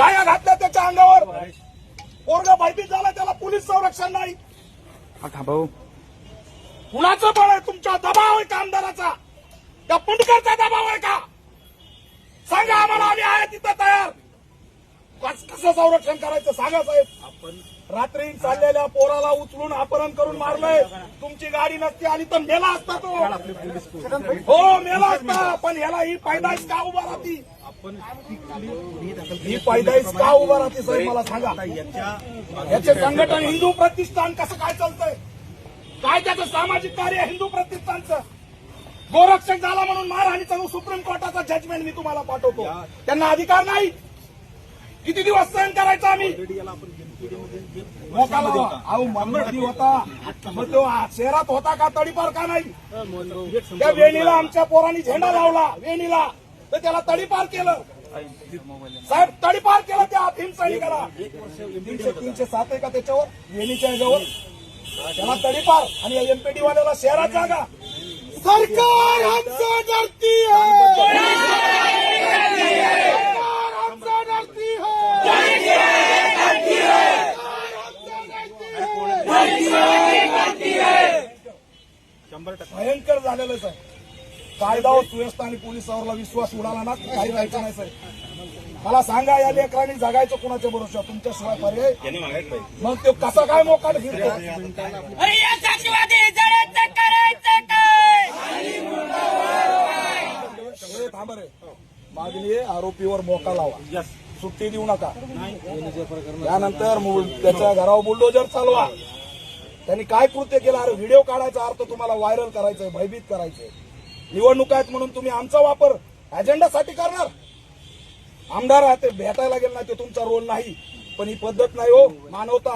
गाया घातल्या त्याच्या अंगावर. पोरगा भयभीत झाला त्याला पोलीस संरक्षण नाही. भाऊ. कुणाचं बळ आहे तुमच्या दबाव आहे का आमदाराचा? त्या पुंडकरचा दबाव आहे का सांगा आम्हाला आम्ही आहे तिथं तयार कस- संरक्षण करायचं सांगा साहेब. रात्री चाललेल्या पोराला उचलून अपहरण करून मारलंय. तुमची गाडी नसती आणि तर मेला असता तो. हो मेला असता. पण ह्याला ही पैदाईश का उभा राहती? ही पैदाईश का उभा राहते साहेब मला सांगा. याचे संघटन हिंदू प्रतिष्ठान कसं काय चालतंय? काय त्याचं सामाजिक कार्य हिंदू प्रतिष्ठानचं? गोरक्षक झाला म्हणून मारहाणीचा सुप्रीम कोर्टाचा जजमेंट मी तुम्हाला पाठवतो. त्यांना अधिकार नाही. किती दिवस सहन करायचं आम्ही? अहो होता. मग तो शहरात होता का? तडीपार का नाही? त्या वेणीला आमच्या पोरांनी झेंडा लावला वेणीला. तर त्याला तडीपार केलं. साहेब तडीपार केलं त्या भीम सैनिकाला तीनशे तीनशे सात आहे का त्याच्यावर? वेणीच्या ह्याच्यावर त्याला तडीपार. आणि एमपीडी वाल्याला शहरात जागा. सरकार हमसे डरती है सरकार हमसे डरती है भयंकर झालेलं आहे साहेब. कायदा व सुव्यवस्था आणि पोलिसावरला विश्वास उडाला ना काही राहायचं नाही साहेब. मला सांगा या लेकरांनी जगायचं कुणाच्या भरोशा तुमच्याशिवाय पर्याय? मग तो कसा काय मोकाट फिरतो? अरे या जातीवादी जळायचं करायचं काय? हे थांब रे. मागणी आहे, आरोपीवर मोका लावा. सुट्टी देऊ नका. त्यानंतर त्याच्या घरावर बुलडोजर चालवा. त्यांनी काय कृत्य केलं? अरे व्हिडिओ काढायचा अर्थ तुम्हाला व्हायरल करायचंय भयभीत करायचंय. निवडणूक आहेत म्हणून तुम्ही आमचा वापर अजेंडासाठी करणार. आमदार आहे ते भेटायला गेलं नाही ते तुमचा रोल नाही. पण ही पद्धत नाही हो. मानवता